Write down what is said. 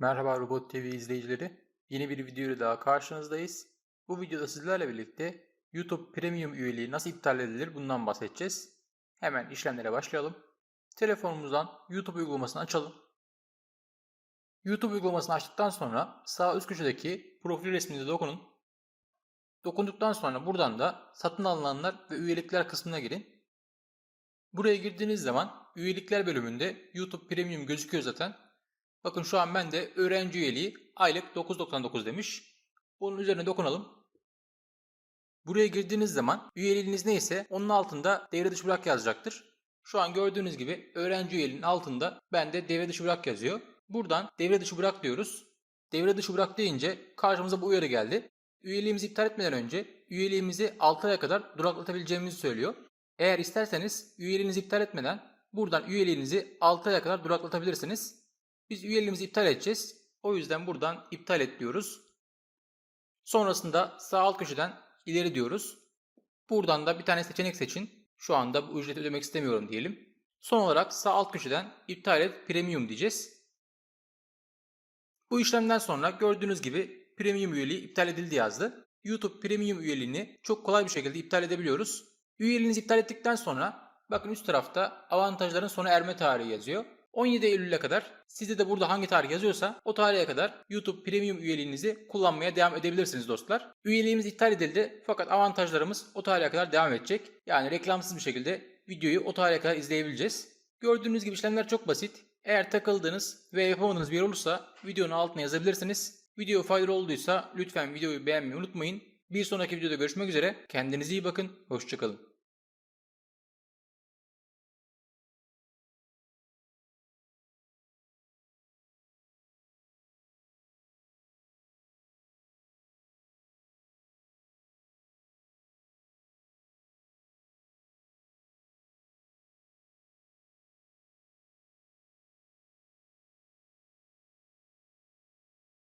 Merhaba Robot TV izleyicileri. Yeni bir video ile daha karşınızdayız. Bu videoda sizlerle birlikte YouTube Premium üyeliği nasıl iptal edilir bundan bahsedeceğiz. Hemen işlemlere başlayalım. Telefonumuzdan YouTube uygulamasını açalım. YouTube uygulamasını açtıktan sonra sağ üst köşedeki profil resmine dokunun. Dokunduktan sonra buradan da satın alınanlar ve üyelikler kısmına girin. Buraya girdiğiniz zaman üyelikler bölümünde YouTube Premium gözüküyor zaten. Bakın şu an ben de öğrenci üyeliği aylık 9.99 demiş. Bunun üzerine dokunalım. Buraya girdiğiniz zaman üyeliğiniz neyse onun altında devre dışı bırak yazacaktır. Şu an gördüğünüz gibi öğrenci üyeliğinin altında bende devre dışı bırak yazıyor. Buradan devre dışı bırak diyoruz. Devre dışı bırak deyince karşımıza bu uyarı geldi. Üyeliğimizi iptal etmeden önce üyeliğimizi 6 aya kadar duraklatabileceğimizi söylüyor. Eğer isterseniz üyeliğinizi iptal etmeden buradan üyeliğinizi 6 aya kadar duraklatabilirsiniz. Biz üyeliğimizi iptal edeceğiz. O yüzden buradan iptal et diyoruz. Sonrasında sağ alt köşeden ileri diyoruz. Buradan da bir tane seçenek seçin. Şu anda bu ücreti ödemek istemiyorum diyelim. Son olarak sağ alt köşeden iptal et premium diyeceğiz. Bu işlemden sonra gördüğünüz gibi premium üyeliği iptal edildi yazdı. YouTube premium üyeliğini çok kolay bir şekilde iptal edebiliyoruz. Üyeliğinizi iptal ettikten sonra bakın üst tarafta avantajların sona erme tarihi yazıyor. 17 Eylül'e kadar sizde de burada hangi tarih yazıyorsa o tarihe kadar YouTube Premium üyeliğinizi kullanmaya devam edebilirsiniz dostlar. Üyeliğimiz iptal edildi fakat avantajlarımız o tarihe kadar devam edecek. Yani reklamsız bir şekilde videoyu o tarihe kadar izleyebileceğiz. Gördüğünüz gibi işlemler çok basit. Eğer takıldığınız ve yapamadığınız bir yer olursa videonun altına yazabilirsiniz. Video faydalı olduysa lütfen videoyu beğenmeyi unutmayın. Bir sonraki videoda görüşmek üzere. Kendinize iyi bakın. Hoşçakalın.